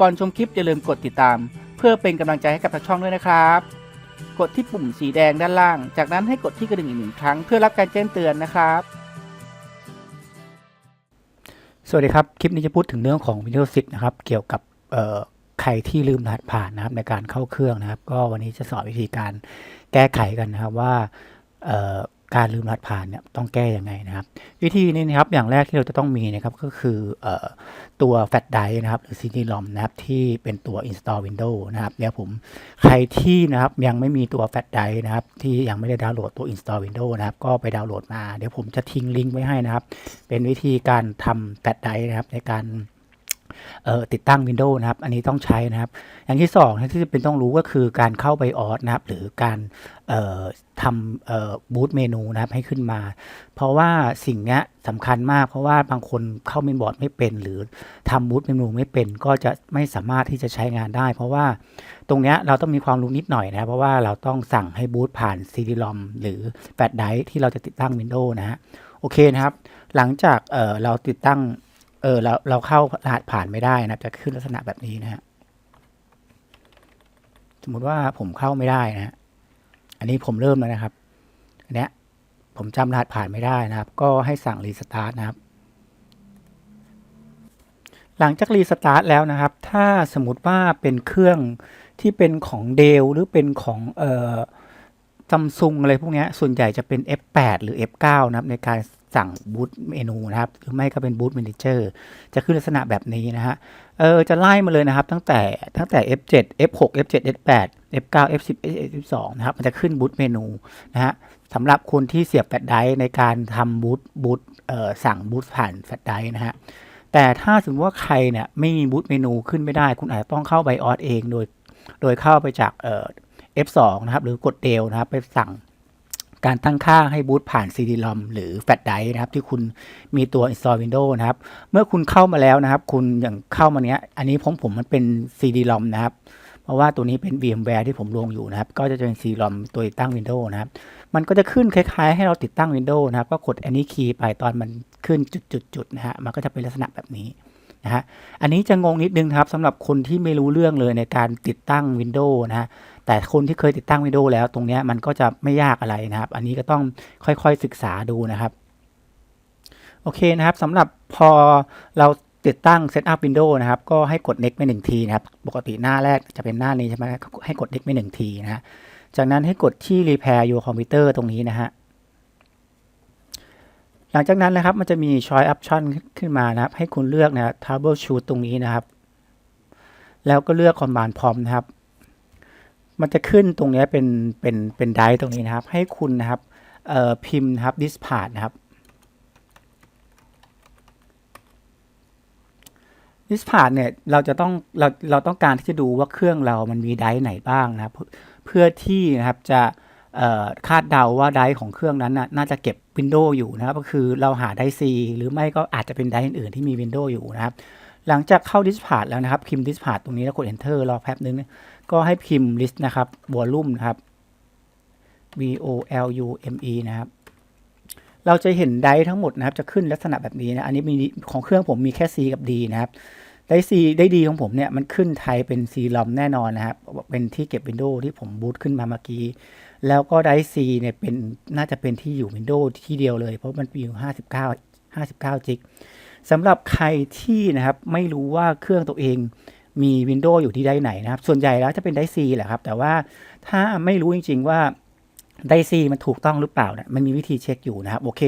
ก่อนชมคลิปอย่าลืมกดติดตาม เพื่อเป็นกำลังใจให้กับทางช่องด้วยนะครับ กดที่ปุ่มสีแดงด้านล่าง จากนั้นให้กดที่กระดิ่งอีกหนึ่งครั้งเพื่อรับการแจ้งเตือนนะครับ สวัสดีครับ คลิปนี้จะพูดถึงเรื่องของ Windows 10 นะครับ เกี่ยวกับเอ่อใครที่ลืมรหัสผ่านนะครับในการเข้าเครื่องนะครับ ก็วันนี้จะสอนวิธีการแก้ไขกันนะครับว่า การลืมรหัสผ่านเนี่ยต้องแก้ยังไงนะครับ วิธีนี้นะครับอย่างแรกที่เราจะต้องมีนะครับก็คืออตัวแฟลชไดร์นะครับหรือ CD-ROM นะครับที่เป็นตัว install Windows นะครับเดี๋ยวผมใครที่นะครับยังไม่มีตัวแฟลชไดร์นะครับที่ยังไม่ได้ดาวน์โหลดตัว install Windows นะครับก็ไปดาวน์โหลดมา เดี๋ยวผมจะทิ้งลิงก์ไว้ให้นะครับ เป็นวิธีการทำแฟลชไดร์นะครับในการ ติดตั้ง Windows นะครับ อันนี้ต้องใช้นะครับ อย่างที่สองนะที่จะเป็นต้องรู้ก็คือการเข้าไปออสนะครับ หรือการทำบูตเมนูนะครับให้ขึ้นมา เพราะว่าสิ่งนี้สำคัญมาก เพราะว่าบางคนเข้าเมนบอร์ดไม่เป็น หรือทำบูตเมนูไม่เป็น ก็จะไม่สามารถที่จะใช้งานได้ เพราะว่าตรงนี้เราต้องมีความรู้นิดหน่อยนะเพราะว่าเราต้องสั่งให้บูตผ่าน CD-ROM หรือแฟลชไดร์ที่เราจะติดตั้ง Windows นะฮะโอเคนะครับ หลังจากเเราติดตั้ง เออเราเราเข้ารหัสผ่านไม่ได้นะจะขึ้นลักษณะแบบนี้นะฮะสมมุติว่าผมเข้าไม่ได้นะ อันนี้ผมเริ่มแล้วนะครับ อันเนี้ยผมจำรหัสผ่านไม่ได้นะครับ ก็ให้สั่งรีสตาร์ทนะครับ หลังจากรีสตาร์ทแล้วนะครับ ถ้าสมมติว่าเป็นเครื่องที่เป็นของเดลหรือเป็นของเอ่อซัมซุงอะไรพวกเนี้ยส่วนใหญ่จะเป็น F8 หรือ F9 นะครับในการ สั่งบูตเมนูนะครับหรือไม่ก็เป็นบูต Manager จะขึ้นลักษณะแบบนี้นะฮะเออจะไล่มาเลยนะครับ ตั้งแต่ตั้งแต่ F7 F6 F7 F8 F9 F10 F12 นะครับมันจะขึ้นบูตเมนูนะฮะสำหรับคนที่เสียบแฟลชไดร์ในการทำบูตบูตเอ่อสั่งบูตผ่านแฟลชไดร์นะฮะแต่ถ้าสมมติว่าใครเนี่ยไม่มีบูตเมนูขึ้นไม่ได้ คุณอาจจะต้องเข้าไบออสเองโดย โดยเข้าไปจากเอ่อ F2 นะครับ หรือกดเดลนะครับ ไปสั่ง การตั้งค่าให้บูตผ่าน CD-ROM หรือแฟลชไดร์นะครับ ที่คุณมีตัว install Windows นะครับ เมื่อคุณเข้ามาแล้วนะครับ คุณอย่างเข้ามาเนี้ย อันนี้ผมผมมันเป็น CD-ROM นะครับ เพราะว่าตัวนี้เป็น VMware ที่ผมลงอยู่นะครับ ก็จะเป็น CD-ROM ตัวตั้ง Windows นะครับ มันก็จะขึ้นคล้าย ๆ ให้เราติดตั้ง Windows นะครับ ก็กด any key ไปตอนมันขึ้นจุดๆๆนะฮะ มันก็จะเป็นลักษณะแบบนี้ นะฮะ อันนี้จะงงนิดนึงครับสำหรับคนที่ไม่รู้เรื่องเลยในการติดตั้ง Windows นะฮะ แต่คนที่เคยติดตั้ง Windows แล้วตรงนี้มันก็จะไม่ยากอะไรนะครับ อันนี้ก็ต้องค่อยๆศึกษาดูนะครับ โอเคนะครับสำหรับพอเราติดตั้ง Setup Windows นะครับ ก็ให้กด next ไปหนึ่งทีนะครับ ปกติหน้าแรกจะเป็นหน้านี้ใช่ไหมให้กด next ไปหนึ่งทีนะฮะ จากนั้นให้กดที่ repair your computer ตรงนี้นะฮะ หลังจากนั้นนะครับมันจะมี choice option ขึ้นมานะครับ ให้คุณเลือกนะ troubleshoot ตรงนี้นะครับ แล้วก็เลือก command prompt นะครับ มันจะขึ้นตรงนี้เป็นเป็นเป็นไดตรงนี้นะครับ ให้คุณนะครับพิมพ์นะครับ this part นะครับ this part เนี่ยเราจะต้องเราเราต้องการที่จะดูว่าเครื่องเรามันมีไดไหนบ้างนะครับ เพื่อที่นะครับจะ คาดเดาว่าไดของเครื่องนั้นน่ะน่าจะเก็บ Windows อยู่นะครับก็คือเราหาได C หรือไม่ก็อาจจะเป็นไดอื่นๆที่มี Windows อยู่นะครับ หลังจากเข้า this part แล้วนะครับ พิมพ์ this part ตรงนี้แล้วกด enter รอแป๊บนึงนะก็ให้พิมพ์ list นะครับ volume นะครับ v o l u m e นะครับเราจะเห็นไดทั้งหมดนะครับจะขึ้นลักษณะแบบนี้นะอันนี้มีของเครื่องผมมีแค่ C กับ D นะครับ ได C ได้ D ของผมเนี่ยมันขึ้นไทยเป็น C ROM แน่นอนนะครับ เป็นที่เก็บ Windows ที่ผมบูตขึ้นมาเมื่อกี้ แล้วก็ได C เนี่ยเป็นน่าจะเป็นที่อยู่ Windows ที่เดียวเลย เพราะมันมีอยู่ 59 59 จิกสำหรับใครที่นะครับไม่รู้ว่าเครื่องตัวเองมี Windows อยู่ที่ไดไหนนะครับ ส่วนใหญ่แล้วจะเป็นได C แหละครับ แต่ว่าถ้าไม่รู้จริง ๆ ว่า ไดซีมันถูกต้องหรือเปล่าเนี่ยมันมีวิธีเช็คอยู่นะครับโอเค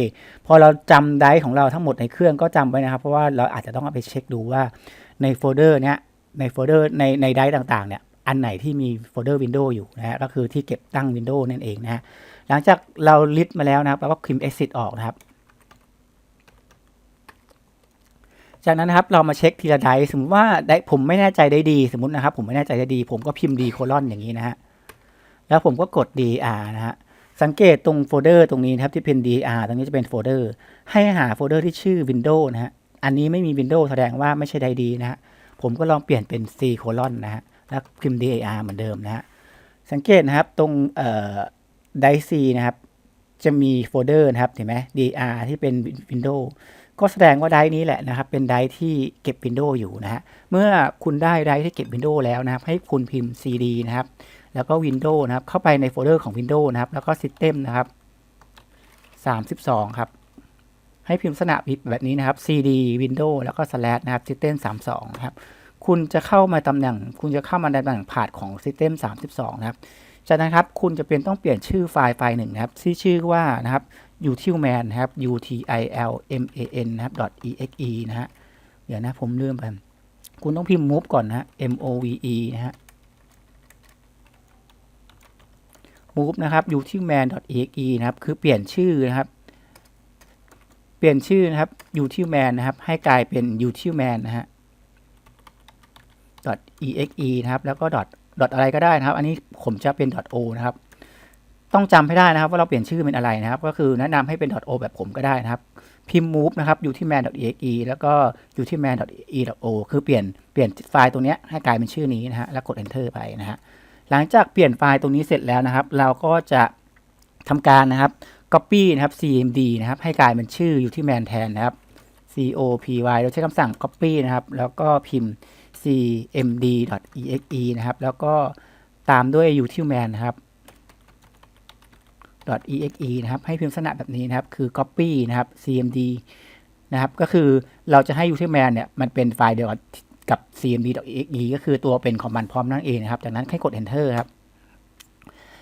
พอเราจำไดของเราทั้งหมดในเครื่องก็จำไว้นะครับ เพราะว่าเราอาจจะต้องเอาไปเช็คดูว่าในโฟลเดอร์เนี้ยในโฟลเดอร์ในในไดต่างๆ เนี่ยอันไหนที่มีโฟลเดอร์ Windows อยู่นะฮะก็คือที่เก็บตั้ง Windows นั่นเองนะฮะหลังจากเราลิสต์มาแล้วนะครับเราก็พิมพ์ exit ออกนะครับ จากนั้นนะครับเรามาเช็คทีละไดสมมติว่าไดผมไม่แน่ใจได้ดีสมมตินะครับ ผมไม่แน่ใจได้ดี ผมก็พิมพ์ d โคลอนอย่างนี้นะฮะแล้วผมก็กด dr นะฮะ สังเกตตรงโฟลเดอร์ตรงนี้นะครับที่เป็น dr ตรงนี้จะเป็นโฟลเดอร์ ให้หาโฟลเดอร์ที่ชื่อ Windows นะฮะ อันนี้ไม่มี Windows แสดงว่าไม่ใช่ไดดีนะฮะ ผมก็ลองเปลี่ยนเป็น c โคลอนนะฮะ แล้วพิมพ์ dar เหมือนเดิมนะฮะ สังเกตนะครับตรงเอ่อได c นะครับ จะมีโฟลเดอร์นะครับเห็นไหม dir ที่เป็น Windows ก็แสดงว่าไดนี้แหละนะครับ เป็นไดที่เก็บ Windows อยู่นะฮะ เมื่อคุณได้ไดที่เก็บ Windows แล้วนะครับ ให้คุณพิมพ์ cd นะครับ แล้วก็ Windows นะครับ เข้าไปในโฟลเดอร์ของ Windows นะครับ แล้วก็ System นะครับ 32 ครับ ให้พิมพ์ลักษณะแบบนี้นะครับ cd windows แล้วก็ slash นะครับ system 32 ครับ คุณจะเข้ามาตำแหน่ง คุณจะเข้ามาในตำแหน่งพาดของ system 32 นะครับ จากนั้นครับ คุณจะเป็นต้องเปลี่ยนชื่อไฟล์ไฟล์หนึ่งนะครับที่ชื่อว่านะครับ utilman นะครับ u t i l m a n นะครับ .exe นะฮะ เดี๋ยวนะผมลืมไป คุณต้องพิมพ์ move ก่อนนะ m o v e นะฮะ move นะครับ utilman .exe นะครับ คือเปลี่ยนชื่อนะครับ เปลี่ยนชื่อนะครับ utilman นะครับ ให้กลายเป็น utilman นะฮะ .exe นะครับ แล้วก็ dot อะไรก็ได้นะครับ อันนี้ผมจะเป็น .o นะครับ ต้องจำให้ได้นะครับ ว่าเราเปลี่ยนชื่อเป็นอะไรนะครับ ก็คือแนะนำให้เป็น .o แบบผมก็ได้นะครับ พิมพ์ move นะครับ อยู่ที่ man.exe แล้วก็อยู่ที่ man.e.o คือเปลี่ยนเปลี่ยนไฟล์ตัวนี้ให้กลายเป็นชื่อนี้นะฮะ แล้วกด enter ไปนะฮะ หลังจากเปลี่ยนไฟล์ตรงนี้เสร็จแล้วนะครับ เราก็จะทำการนะครับ copy นะครับ cmd นะครับ ให้กลายเป็นชื่ออยู่ที่ man แทนนะครับ copy เราใช้คำสั่ง copy นะครับ แล้วก็พิมพ์ cmd.exe นะครับ แล้วก็ตามด้วย utilman นะครับ .exe นะครับ ให้พิมพ์ลักษณะแบบนี้นะครับ คือ copy นะครับ cmd นะครับ ก็คือเราจะให้ utilman เนี่ย มันเป็นไฟล์เดียวกับับ cmd.exe ก็คือตัวเป็นของมันพร้อมนั่นเองนะครับ จากนั้นให้กด enter ครับ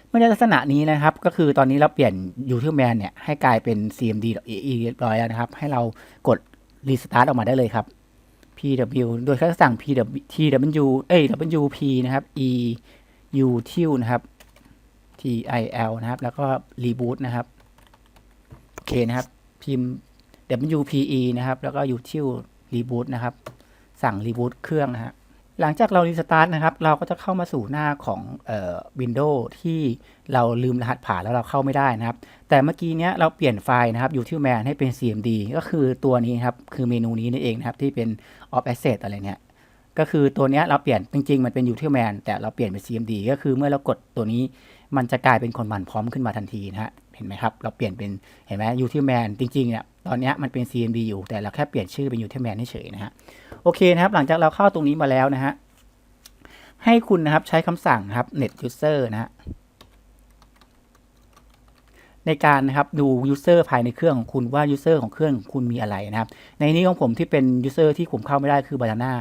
เมื่อได้ลักษณะนี้นะครับ ก็คือตอนนี้เราเปลี่ยน utilman เนี่ยให้กลายเป็น cmd.exe เรียบร้อยแล้วนะครับ ให้เรากด restart ออกมาได้เลยครับ pw โดยคำสั่ง pw tw เอ้ย wp นะครับ e util นะครับ til นะครับ แล้วก็ reboot นะครับ โอเคนะครับ พิมพ์ wpe นะครับ แล้วก็ util reboot นะครับ สั่ง reboot เครื่องนะฮะหลังจากเรา restart นะครับ เราก็จะเข้ามาสู่หน้าของเอ่อ Windows ที่เราลืมรหัสผ่านแล้วเราเข้าไม่ได้นะครับ แต่เมื่อกี้เนี้ยเราเปลี่ยนไฟล์นะครับ utilman ให้เป็น cmd ก็คือตัวนี้ครับ คือเมนูนี้นี่เองนะครับ ที่เป็น off asset อะไรเนี่ยก็คือตัวเนี้ยเราเปลี่ยนจริงๆ มันเป็น utilman แต่เราเปลี่ยนเป็น cmd ก็คือเมื่อเรากดตัวนี้มันจะกลายเป็นคนมันพร้อมขึ้นมาทันทีนะฮะเห็นไหมครับ เราเปลี่ยนเป็นเห็นไหม utilman จริงๆเนี่ยตอนเนี้ยมันเป็น cmd อยู่แต่เราแค่เปลี่ยนชื่อเป็น utilman เฉยๆนะฮะ โอเคนะครับ หลังจากเราเข้าตรงนี้มาแล้วนะฮะให้คุณนะครับใช้คำสั่งครับ net user นะฮะในการนะครับดู user ภายในเครื่องของคุณว่า user ของเครื่องของคุณมีอะไรนะครับ ในนี้ของผมที่เป็น user ที่ผมเข้าไม่ได้คือ banana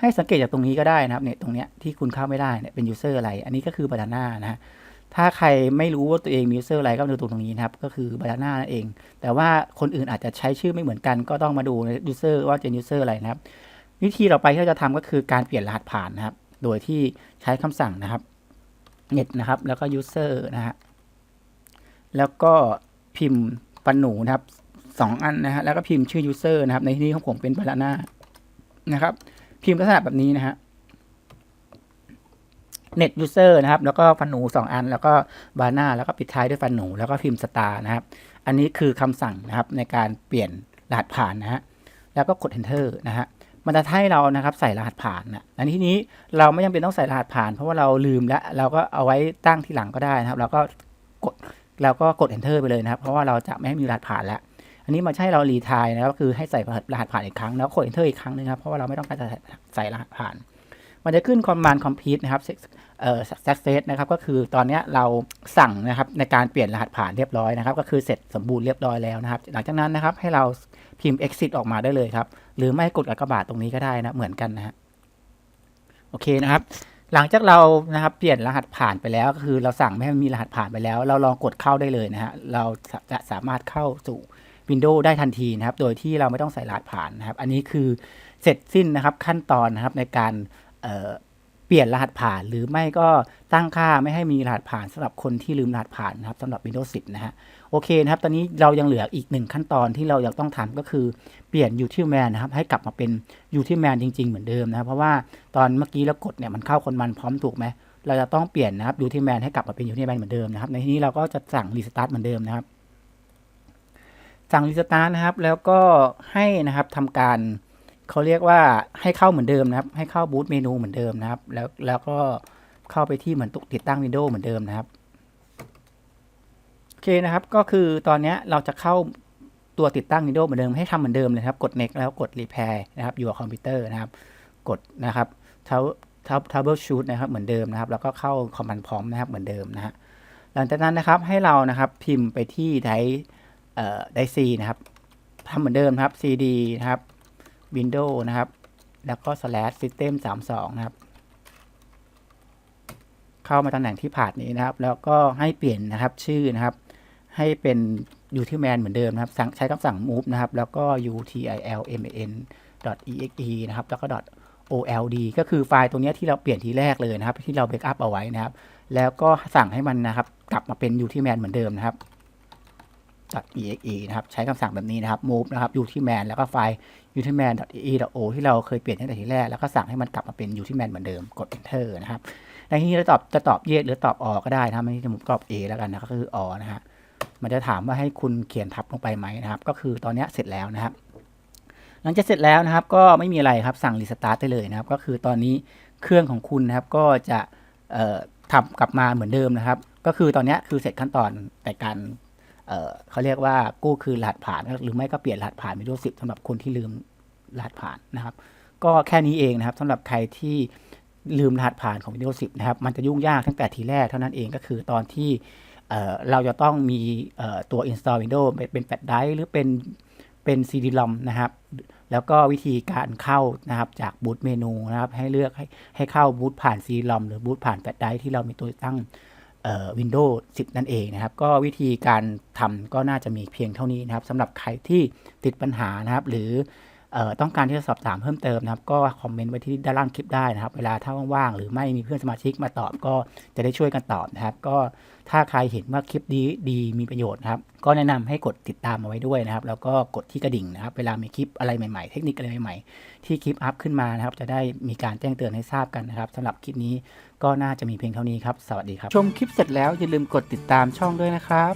ให้สังเกตจากตรงนี้ก็ได้นะครับเนี่ยตรงเนี้ยที่คุณเข้าไม่ได้เนี่ยเป็น user อะไร อันนี้ก็คือ banana นะฮะถ้าใครไม่รู้ว่าตัวเองมี user อะไรก็มาดูตรงนี้นะครับ ก็คือ banana นั่นเอง แต่ว่าคนอื่นอาจจะใช้ชื่อไม่เหมือนกัน ก็ต้องมาดู user ว่าเป็น user อะไรนะครับ วิธีต่อไปที่เราจะทำก็คือการเปลี่ยนรหัสผ่านนะครับ โดยที่ใช้คำสั่งนะครับ net นะครับ แล้วก็ user นะฮะ แล้วก็พิมพ์ปันหนูนะครับสองอันนะฮะ แล้วก็พิมพ์ชื่อ user นะครับ ในที่นี้ของผมเป็น banana นะครับ พิมพ์ลักษณะแบบนี้นะฮะ net user นะครับ แล้วก็ฟันหนูสองอัน แล้วก็ banana แล้วก็ปิดท้ายด้วยฟันหนู แล้วก็พิมพ์ star นะครับ อันนี้คือคำสั่งนะครับในการเปลี่ยนรหัสผ่านนะฮะ แล้วก็กด enter นะฮะ มันจะให้เรานะครับใส่รหัสผ่านนะอันที่นี้เราไม่จำเป็นต้องใส่รหัสผ่าน เพราะว่าเราลืมแล้วเราก็เอาไว้ตั้งที่หลังก็ได้นะครับ เราก็กดเราก็กด enter ไปเลยนะครับ เพราะว่าเราจะไม่ให้มีรหัสผ่านแล้ว อันนี้มาใช้เรารีทายนะครับคือให้ใส่รหัสผ่านอีกครั้งแล้วกด enter อีกครั้งนึงครับเพราะว่าเราไม่ต้องการจะใส่รหัสผ่าน มันจะขึ้น command complete นะครับ เอ่อ success นะครับก็คือตอนนี้เราสั่งนะครับในการเปลี่ยนรหัสผ่านเรียบร้อยนะครับ ก็คือเสร็จสมบูรณ์เรียบร้อยแล้วนะครับ หลังจากนั้นนะครับให้เราพิมพ์ exit ออกมาได้เลยครับ หรือไม่กดกากบาทตรงนี้ก็ได้นะเหมือนกันนะฮะโอเคนะครับ หลังจากเรานะครับเปลี่ยนรหัสผ่านไปแล้ว ก็คือเราสั่งไม่ให้มีรหัสผ่านไปแล้ว เราลองกดเข้าได้เลยนะฮะเราจะสามารถเข้าสู่ Windows ได้ทันทีนะครับ โดยที่เราไม่ต้องใส่รหัสผ่านนะครับ อันนี้คือเสร็จสิ้นนะครับขั้นตอนนะครับในการ เปลี่ยนรหัสผ่านหรือไม่ก็ตั้งค่าไม่ให้มีรหัสผ่านสำหรับคนที่ลืมรหัสผ่านนะครับสำหรับ Windows 10 นะฮะโอเคนะครับ ตอนนี้เรายังเหลืออีกหนึ่งขั้นตอนที่เรายังต้องทำก็คือเปลี่ยน utilman นะครับ ให้กลับมาเป็น utilman จริง ๆ เหมือนเดิมนะครับเพราะว่าตอนเมื่อกี้เรากดเนี่ยมันเข้าคนมันพร้อมถูกไหมเราจะต้องเปลี่ยนนะครับ utilman ให้กลับมาเป็น utilman เหมือนเดิมนะครับในที่นี้เราก็จะสั่ง restart เหมือนเดิมนะครับสั่ง restart นะครับแล้วก็ให้นะครับทำการ เขาเรียกว่าให้เข้าเหมือนเดิมนะครับ ให้เข้า boot เมนูเหมือนเดิมนะครับ แล้วแล้วก็เข้าไปที่เหมือนตุกติดตั้ง Windows เหมือนเดิมนะครับโอเคนะครับ ก็คือตอนนี้เราจะเข้าตัวติดตั้ง Windows เหมือนเดิมให้ทำเหมือนเดิมเลยครับ กด next แล้วกด repair นะครับ your computer นะครับ กดนะครับเท้าเท้า troubleshoot นะครับเหมือนเดิมนะครับ แล้วก็เข้า command prompt นะครับเหมือนเดิมนะฮะหลังจากนั้นนะครับให้เรานะครับพิมพ์ไปที่ไดเอ่อไดซีนะครับทำเหมือนเดิมครับ cd นะครับ windows นะครับ แล้วก็ slash system 32นะครับ เข้ามาตำแหน่งที่ผ่านนี้นะครับ แล้วก็ให้เปลี่ยนนะครับชื่อนะครับ ให้เป็น utilman เหมือนเดิมนะครับ ใช้คำสั่ง move นะครับ แล้วก็ utilman .exe นะครับ แล้วก็ .old ก็คือไฟล์ตรงนี้ที่เราเปลี่ยนทีแรกเลยนะครับ ที่เราเบ c อัพเอาไว้นะครับ แล้วก็สั่งให้มันนะครับ กลับมาเป็น utilman เหมือนเดิมนะครับ .exe นะครับ ใช้คำสั่งแบบนี้นะครับ move นะครับ utilman แล้วก็ไฟล์ utilman .ee.o ที่เราเคยเปลี่ยนตั้งแต่ทีแรก แล้วก็สั่งให้มันกลับมาเป็น utilman เหมือนเดิม กด enter นะครับ ในที่นี้เราตอบจะตอบ yes หรือตอบอก็ได้นะครับไม่ใช่ผมตอบ a แล้วกันนะ ก็คืออนะฮะ มันจะถามว่าให้คุณเขียนทับลงไปไหมนะครับ ก็คือตอนนี้เสร็จแล้วนะครับ หลังจากเสร็จแล้วนะครับ ก็ไม่มีอะไรครับ สั่งรีสตาร์ทได้เลยนะครับ ก็คือตอนนี้เครื่องของคุณนะครับ ก็จะทำกลับมาเหมือนเดิมนะครับ ก็คือตอนนี้คือเสร็จขั้นตอนในการ เเขาเรียกว่ากู้คืนรหัสผ่าน หรือไม่ก็เปลี่ยนรหัสผ่าน Windows 10สำหรับคนที่ลืมรหัสผ่านนะครับ ก็แค่นี้เองนะครับสำหรับใครที่ลืมรหัสผ่านของ Windows 10 นะครับ มันจะยุ่งยากตั้งแต่ทีแรกเท่านั้นเองก็คือตอนที่เเราจะต้องมีตัว install Windows เป็นเป็นแฟลชไดรฟ์หรือเป็นเป็น CD-ROM นะครับ แล้วก็วิธีการเข้านะครับจากบูตเมนูนะครับ ให้เลือกให้ให้เข้าบูตผ่าน CD-ROM หรือบูตผ่านแฟลชไดรฟ์ที่เรามีตัวตั้ง เอ่อ Windows 10 นั่นเองนะครับ ก็วิธีการทำก็น่าจะมีเพียงเท่านี้นะครับสำหรับใครที่ติดปัญหานะครับ หรือ ต้องการที่จะสอบถามเพิ่มเติมนะครับ ก็คอมเมนต์ไว้ที่ด้านล่างคลิปได้นะครับ เวลาถ้าว่างๆหรือไม่มีเพื่อนสมาชิกมาตอบก็จะได้ช่วยกันตอบนะครับ ก็ถ้าใครเห็นว่าคลิปดีดีมีประโยชน์นะครับ ก็แนะนำให้กดติดตามเอาไว้ด้วยนะครับ แล้วก็กดที่กระดิ่งนะครับ เวลามีคลิปอะไรใหม่ๆ เทคนิคอะไรใหม่ๆ ที่คลิปอัพขึ้นมานะครับ จะได้มีการแจ้งเตือนให้ทราบกันนะครับสำหรับคลิปนี้ก็น่าจะมีเพียงเท่านี้ครับ สวัสดีครับ ชมคลิปเสร็จแล้วอย่าลืมกดติดตามช่องด้วยนะครับ